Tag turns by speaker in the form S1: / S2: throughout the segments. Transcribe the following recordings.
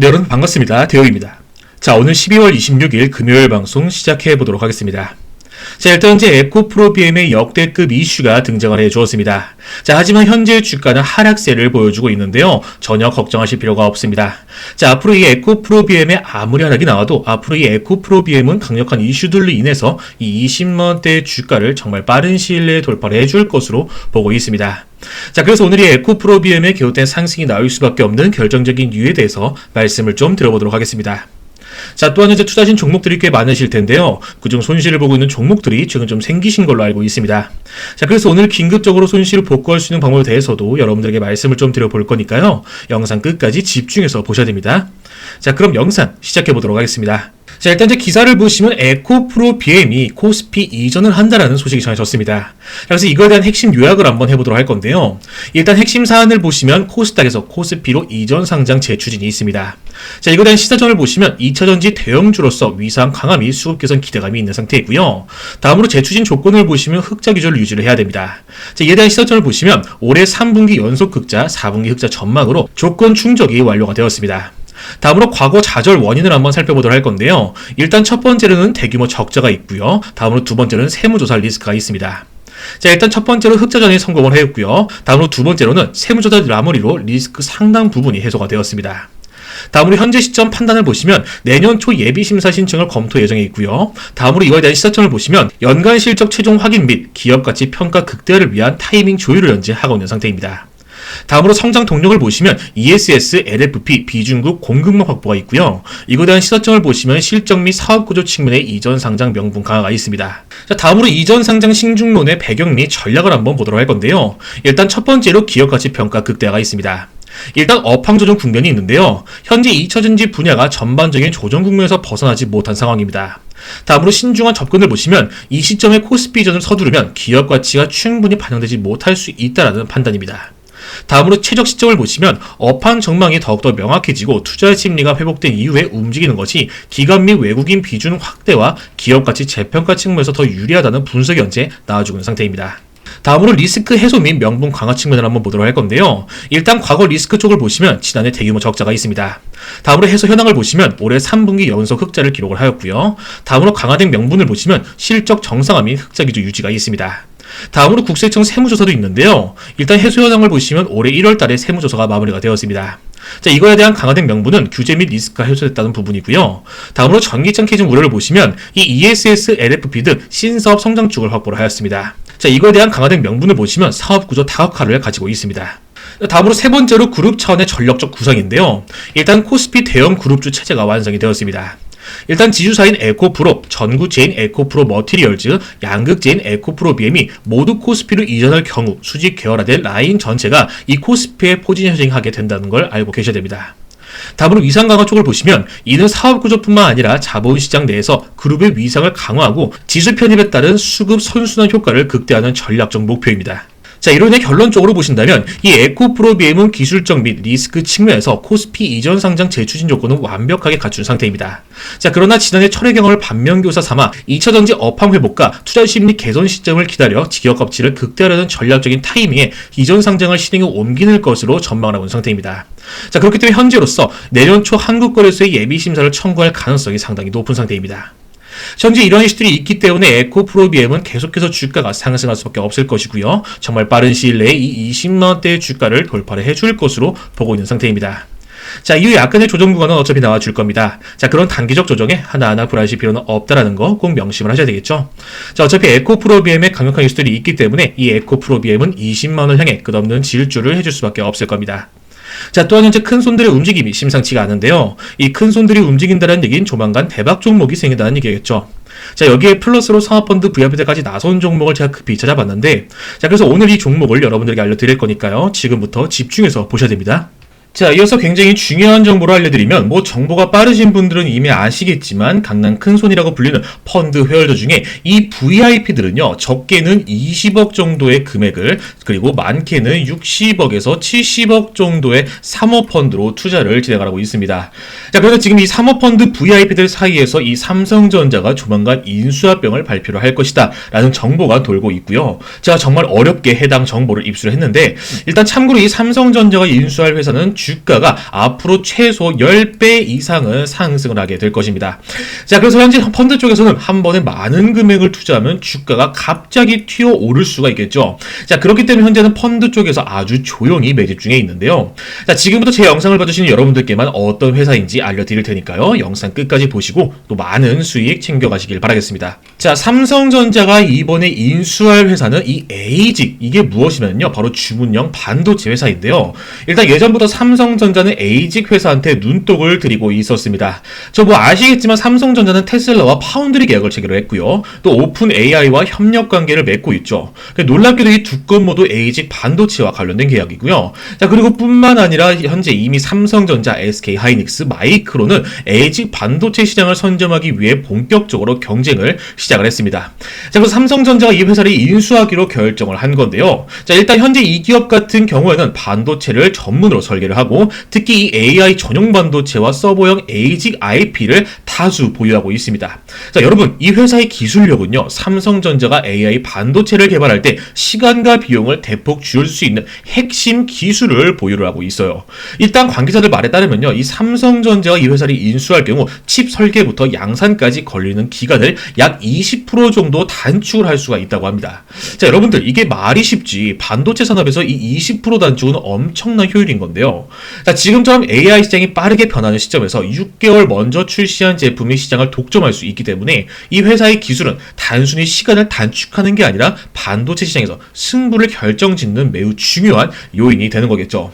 S1: 네, 여러분 반갑습니다. 대호입니다. 자, 오늘 12월 26일 금요일 방송 시작해 보도록 하겠습니다. 자, 일단 이제 에코프로 BM의 역대급 이슈가 등장을 해 주었습니다. 자, 하지만 현재 주가는 하락세를 보여주고 있는데요. 전혀 걱정하실 필요가 없습니다. 자, 앞으로 이 에코프로 BM의 아무리 하락이 나와도 앞으로 이 에코프로 BM은 강력한 이슈들로 인해서 이 20만원대 주가를 정말 빠른 시일 내에 돌파를 해줄 것으로 보고 있습니다. 자, 그래서 오늘 이 에코프로 BM의 개웃된 상승이 나올 수밖에 없는 결정적인 이유에 대해서 말씀을 좀 들어보도록 하겠습니다. 자, 또한 이제 투자하신 종목들이 꽤 많으실 텐데요. 그중 손실을 보고 있는 종목들이 최근 좀 생기신 걸로 알고 있습니다. 자, 그래서 오늘 긴급적으로 손실을 복구할 수 있는 방법에 대해서도 여러분들에게 말씀을 좀 드려볼 거니까요. 영상 끝까지 집중해서 보셔야 됩니다. 자, 그럼 영상 시작해 보도록 하겠습니다. 자, 일단 이제 기사를 보시면 에코프로 BM이 코스피 이전을 한다라는 소식이 전해졌습니다. 그래서 이거에 대한 핵심 요약을 한번 해보도록 할 건데요. 일단 핵심 사안을 보시면 코스닥에서 코스피로 이전 상장 재추진이 있습니다. 자, 이거에 대한 시사전을 보시면 2차전지 대형주로서 위상 강함이 수급 개선 기대감이 있는 상태이고요. 다음으로 재추진 조건을 보시면 흑자 기조를 유지를 해야 됩니다. 자, 이에 대한 시사전을 보시면 올해 3분기 연속 흑자, 4분기 흑자 전망으로 조건 충족이 완료가 되었습니다. 다음으로 과거 좌절 원인을 한번 살펴보도록 할 건데요. 일단 첫 번째로는 대규모 적자가 있고요. 다음으로 두 번째로는 세무조사 리스크가 있습니다. 자, 일단 첫 번째로 흑자전이 성공을 했고요. 다음으로 두 번째로는 세무조사 마무리로 리스크 상당 부분이 해소가 되었습니다. 다음으로 현재 시점 판단을 보시면 내년 초 예비 심사 신청을 검토 예정에 있고요. 다음으로 이거에 대한 시사점을 보시면 연간 실적 최종 확인 및 기업 가치 평가 극대화를 위한 타이밍 조율을 현재 하고 있는 상태입니다. 다음으로 성장 동력을 보시면 ESS, LFP, 비중국 공급망 확보가 있고요. 이거에 대한 시사점을 보시면 실적 및 사업 구조 측면의 이전 상장 명분 강화가 있습니다. 자, 다음으로 이전 상장 신중론의 배경 및 전략을 한번 보도록 할 건데요. 일단 첫 번째로 기업 가치 평가 극대화가 있습니다. 일단 업황 조정 국면이 있는데요. 현재 2차전지 분야가 전반적인 조정 국면에서 벗어나지 못한 상황입니다. 다음으로 신중한 접근을 보시면 이 시점에 코스피 이전을 서두르면 기업 가치가 충분히 반영되지 못할 수 있다라는 판단입니다. 다음으로 최적 시점을 보시면 업황 전망이 더욱더 명확해지고 투자 심리가 회복된 이후에 움직이는 것이 기관 및 외국인 비중 확대와 기업 가치 재평가 측면에서 더 유리하다는 분석이 현재 나와주고 있는 상태입니다. 다음으로 리스크 해소 및 명분 강화 측면을 한번 보도록 할 건데요. 일단 과거 리스크 쪽을 보시면 지난해 대규모 적자가 있습니다. 다음으로 해소 현황을 보시면 올해 3분기 연속 흑자를 기록을 하였고요. 다음으로 강화된 명분을 보시면 실적 정상화 및 흑자 기조 유지가 있습니다. 다음으로 국세청 세무조사도 있는데요. 일단 해소 현황을 보시면 올해 1월 달에 세무조사가 마무리가 되었습니다. 자, 이거에 대한 강화된 명분은 규제 및 리스크가 해소됐다는 부분이고요. 다음으로 전기장 캐즘 우려를 보시면 이 ESS, LFP 등 신사업 성장축을 확보를 하였습니다. 자, 이거에 대한 강화된 명분을 보시면 사업 구조 다각화를 가지고 있습니다. 다음으로 세 번째로 그룹 차원의 전력적 구성인데요. 일단 코스피 대형 그룹주 체제가 완성이 되었습니다. 일단 지주사인 에코프로, 전구체인 에코프로 머티리얼즈, 양극재인 에코프로 BM이 모두 코스피로 이전할 경우 수직 계열화된 라인 전체가 이 코스피에 포지셔닝하게 된다는 걸 알고 계셔야 됩니다. 다음으로 위상 강화 쪽을 보시면 이는 사업 구조뿐만 아니라 자본시장 내에서 그룹의 위상을 강화하고 지수 편입에 따른 수급 선순환 효과를 극대화하는 전략적 목표입니다. 자, 이론의 결론적으로 보신다면 이 에코 프로 BM은 기술적 및 리스크 측면에서 코스피 이전 상장 재추진 조건은 완벽하게 갖춘 상태입니다. 자, 그러나 지난해 철회 경험을 반면교사 삼아 2차 전지 업황 회복과 투자 심리 개선 시점을 기다려 지역 가치를 극대화하려는 전략적인 타이밍에 이전 상장을 실행에 옮기는 것으로 전망하고 있는 상태입니다. 자, 그렇기 때문에 현재로서 내년 초 한국 거래소의 예비 심사를 청구할 가능성이 상당히 높은 상태입니다. 현재 이런 이슈들이 있기 때문에 에코 프로비엠은 계속해서 주가가 상승할 수밖에 없을 것이고요. 정말 빠른 시일 내에 이 20만 원대의 주가를 돌파를 해줄 것으로 보고 있는 상태입니다. 자, 이후 약간의 조정 구간은 어차피 나와줄 겁니다. 자, 그런 단기적 조정에 하나하나 불안하실 필요는 없다라는 거 꼭 명심을 하셔야 되겠죠. 자, 어차피 에코 프로비엠의 강력한 이슈들이 있기 때문에 이 에코 프로비엠은 20만원 향해 끝없는 질주를 해줄 수밖에 없을 겁니다. 자, 또한 현재 큰 손들의 움직임이 심상치가 않은데요. 이 큰 손들이 움직인다는 얘기는 조만간 대박 종목이 생긴다는 얘기겠죠. 자, 여기에 플러스로 상업펀드 VIP들까지 나선 종목을 제가 급히 찾아봤는데, 자, 그래서 오늘 이 종목을 여러분들에게 알려드릴 거니까요. 지금부터 집중해서 보셔야 됩니다. 자, 이어서 굉장히 중요한 정보를 알려드리면, 뭐 정보가 빠르신 분들은 이미 아시겠지만, 강남 큰손이라고 불리는 펀드 회원들 중에 이 VIP들은요, 적게는 20억 정도의 금액을, 그리고 많게는 60억에서 70억 정도의 사모펀드로 투자를 진행하고 있습니다. 자, 그래서 지금 이 사모펀드 VIP들 사이에서 이 삼성전자가 조만간 인수합병을 발표를 할 것이다. 라는 정보가 돌고 있고요. 제가 정말 어렵게 해당 정보를 입수를 했는데, 일단 참고로 이 삼성전자가 인수할 회사는 주가가 앞으로 최소 10배 이상은 상승을 하게 될 것입니다. 자, 그래서 현재 펀드 쪽에서는 한 번에 많은 금액을 투자하면 주가가 갑자기 튀어 오를 수가 있겠죠. 자, 그렇기 때문에 현재는 펀드 쪽에서 아주 조용히 매집 중에 있는데요. 자, 지금부터 제 영상을 봐주시는 여러분들께만 어떤 회사인지 알려드릴 테니까요. 영상 끝까지 보시고 또 많은 수익 챙겨가시길 바라겠습니다. 자, 삼성전자가 이번에 인수할 회사는 이 에이직 이게 무엇이면요 바로 주문형 반도체 회사인데요 일단 예전부터 삼 성전자는 에이직 회사한테 눈독을 들이고 있었습니다 저 뭐 아시겠지만 삼성전자는 테슬라와 파운드리 계약을 체결을 했고요 또 오픈 AI와 협력 관계를 맺고 있죠 그 놀랍게도 이 두 건 모두 에이직 반도체와 관련된 계약이고요 자 그리고 뿐만 아니라 현재 이미 삼성전자, SK 하이닉스, 마이크로는 에이직 반도체 시장을 선점하기 위해 본격적으로 경쟁을 시작을 했습니다. 자, 그래서 삼성전자가 이 회사를 인수하기로 결정을 한 건데요. 자, 일단 현재 이 기업 같은 경우에는 반도체를 전문으로 설계를 하고 특히 이 AI 전용 반도체와 서버형 에이직 IP를 다수 보유하고 있습니다. 자, 여러분, 이 회사의 기술력은요, 삼성전자가 AI 반도체를 개발할 때 시간과 비용을 대폭 줄일 수 있는 핵심 기술을 보유를 하고 있어요. 일단 관계자들 말에 따르면요, 이 삼성전자가 이 회사를 인수할 경우 칩 설계부터 양산까지 걸리는 기간을 약 20% 정도 단축을 할 수가 있다고 합니다. 자, 여러분들, 이게 말이 쉽지. 반도체 산업에서 이 20% 단축은 엄청난 효율인 건데요. 자, 지금처럼 AI 시장이 빠르게 변하는 시점에서 6개월 먼저 출시한 제품이 시장을 독점할 수 있기 때문에 이 회사의 기술은 단순히 시간을 단축하는 게 아니라 반도체 시장에서 승부를 결정짓는 매우 중요한 요인이 되는 거겠죠.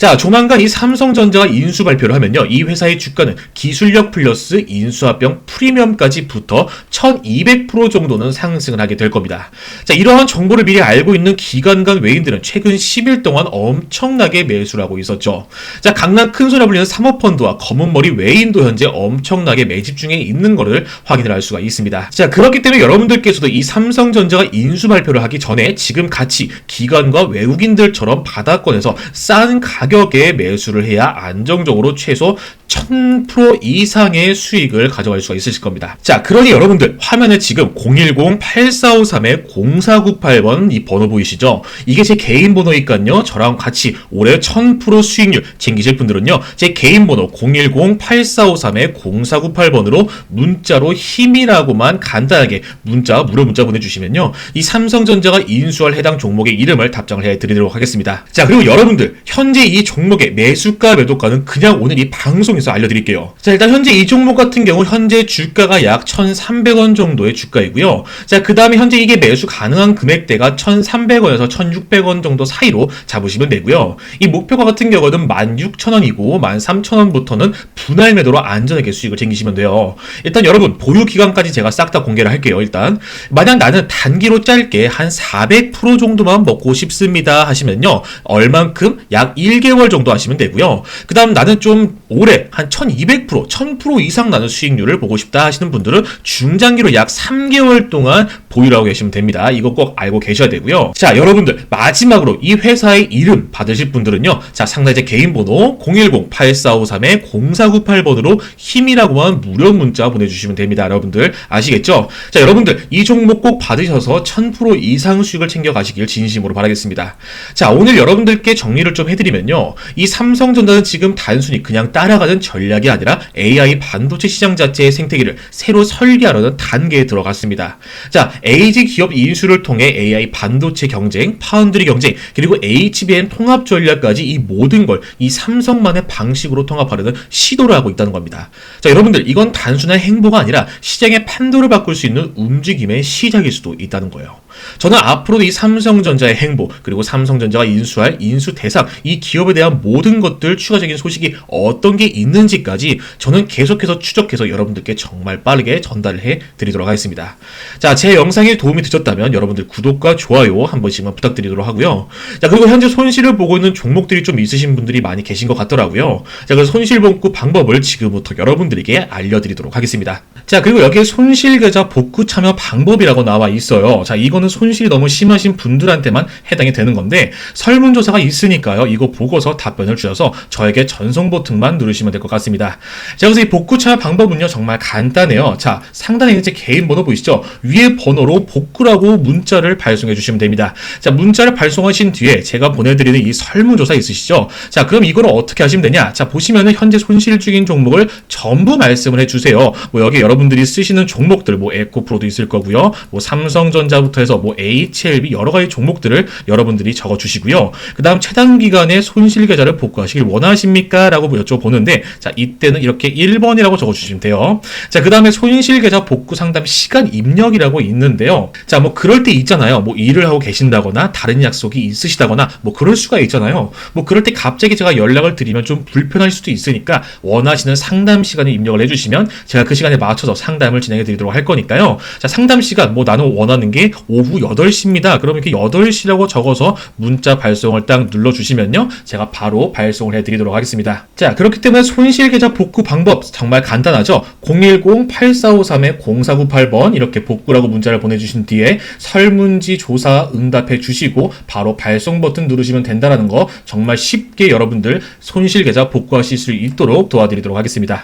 S1: 자, 조만간 이 삼성전자가 인수 발표를 하면요. 이 회사의 주가는 기술력 플러스 인수합병 프리미엄까지 붙어 1200% 정도는 상승을 하게 될 겁니다. 자, 이러한 정보를 미리 알고 있는 기관 간 외인들은 최근 10일 동안 엄청나게 매수를 하고 있었죠. 자, 강남 큰소리 불리는 사모펀드와 검은머리 외인도 현재 엄청나게 매집 중에 있는 것을 확인을 할 수가 있습니다. 자, 그렇기 때문에 여러분들께서도 이 삼성전자가 인수 발표를 하기 전에 지금 같이 기관과 외국인들처럼 바닥권에서 싼 가격 에 매수를 해야 안정적으로 최소 1000% 이상의 수익을 가져갈 수가 있으실 겁니다. 자, 그러니 여러분들 화면에 지금 010-8453-0498번 이 번호 보이시죠? 이게 제 개인 번호니까요. 저랑 같이 올해 1000% 수익률 챙기실 분들은요. 제 개인 번호 010-8453-0498번으로 문자로 힘이라고만 간단하게 문자 무료 문자 보내주시면요. 이 삼성전자가 인수할 해당 종목의 이름을 답장을 해드리도록 하겠습니다. 자, 그리고 여러분들 현재 이 종목의 매수가 매도가는 그냥 오늘 이 방송에서 알려드릴게요. 자, 일단 현재 이 종목 같은 경우 현재 주가가 약 1,300원 정도의 주가이고요. 자, 그 다음에 현재 이게 매수 가능한 금액대가 1,300원에서 1,600원 정도 사이로 잡으시면 되고요. 이 목표가 같은 경우는 16,000원이고 13,000원부터는 분할 매도로 안전하게 수익을 챙기시면 돼요. 일단 여러분 보유 기간까지 제가 싹 다 공개를 할게요. 일단 만약 나는 단기로 짧게 한 400% 정도만 먹고 싶습니다 하시면요. 얼만큼 약 1개 월 정도 하시면 되고요. 그 다음 나는 좀 오래 한 1200%, 1000% 이상 나는 수익률을 보고 싶다 하시는 분들은 중장기로 약 3개월 동안 보유를 하고 계시면 됩니다. 이거 꼭 알고 계셔야 되고요. 자, 여러분들 마지막으로 이 회사의 이름 받으실 분들은요. 자, 상단에 제 개인 번호 010-8453-0498번으로 힘이라고만 무료 문자 보내주시면 됩니다. 여러분들 아시겠죠? 자, 여러분들 이 종목 꼭 받으셔서 1000% 이상 수익을 챙겨 가시길 진심으로 바라겠습니다. 자, 오늘 여러분들께 정리를 좀 해드리면요. 이 삼성전자는 지금 단순히 그냥 따라가는 전략이 아니라 AI 반도체 시장 자체의 생태계를 새로 설계하려는 단계에 들어갔습니다. 자, AG 기업 인수를 통해 AI 반도체 경쟁, 파운드리 경쟁, 그리고 HBM 통합 전략까지 이 모든 걸 이 삼성만의 방식으로 통합하려는 시도를 하고 있다는 겁니다. 자, 여러분들 이건 단순한 행보가 아니라 시장의 판도를 바꿀 수 있는 움직임의 시작일 수도 있다는 거예요. 저는 앞으로도 이 삼성전자의 행보 그리고 삼성전자가 인수할 인수 대상 이 기업에 대한 모든 것들 추가적인 소식이 어떤 게 있는지까지 저는 계속해서 추적해서 여러분들께 정말 빠르게 전달을 해 드리도록 하겠습니다. 자, 제 영상이 도움이 되셨다면 여러분들 구독과 좋아요 한 번씩만 부탁드리도록 하고요. 자, 그리고 현재 손실을 보고 있는 종목들이 좀 있으신 분들이 많이 계신 것 같더라고요. 자, 그래서 손실 복구 방법을 지금부터 여러분들에게 알려드리도록 하겠습니다. 자, 그리고 여기에 손실계좌 복구 참여 방법이라고 나와 있어요. 자, 이거는 손실이 너무 심하신 분들한테만 해당이 되는 건데 설문조사가 있으니까요. 이거 보고서 답변을 주셔서 저에게 전송 버튼만 누르시면 될 것 같습니다. 자, 그래서 이 복구 참여 방법은요. 정말 간단해요. 자, 상단에 있는 제 개인 번호 보이시죠? 위에 번호로 복구라고 문자를 발송해 주시면 됩니다. 자, 문자를 발송하신 뒤에 제가 보내드리는 이 설문조사 있으시죠? 자, 그럼 이거를 어떻게 하시면 되냐? 자, 보시면은 현재 손실 중인 종목을 전부 말씀을 해주세요. 뭐 여기 여러 분들이 쓰시는 종목들, 뭐 에코프로도 있을 거고요. 뭐 삼성전자부터 해서 뭐 HLB 여러 가지 종목들을 여러분들이 적어 주시고요. 그 다음 최단 기간에 손실 계좌를 복구하시길 원하십니까? 라고 여쭤보는데, 자, 이때는 이렇게 1번이라고 적어 주시면 돼요. 자, 그 다음에 손실 계좌 복구 상담 시간 입력이라고 있는데요. 자, 뭐 그럴 때 있잖아요. 뭐 일을 하고 계신다거나 다른 약속이 있으시다거나 뭐 그럴 수가 있잖아요. 뭐 그럴 때 갑자기 제가 연락을 드리면 좀 불편할 수도 있으니까 원하시는 상담 시간에 입력을 해 주시면 제가 그 시간에 맞춰서 상담을 진행해 드리도록 할 거니까요. 자, 상담 시간 뭐 나는 원하는 게 오후 8시입니다. 그럼 이렇게 8시라고 적어서 문자 발송을 딱 눌러 주시면요. 제가 바로 발송을 해 드리도록 하겠습니다. 자, 그렇기 때문에 손실 계좌 복구 방법 정말 간단하죠. 010-8453-0498번 이렇게 복구라고 문자를 보내 주신 뒤에 설문지 조사 응답해 주시고 바로 발송 버튼 누르시면 된다라는 거 정말 쉽게 여러분들 손실 계좌 복구하실 수 있도록 도와드리도록 하겠습니다.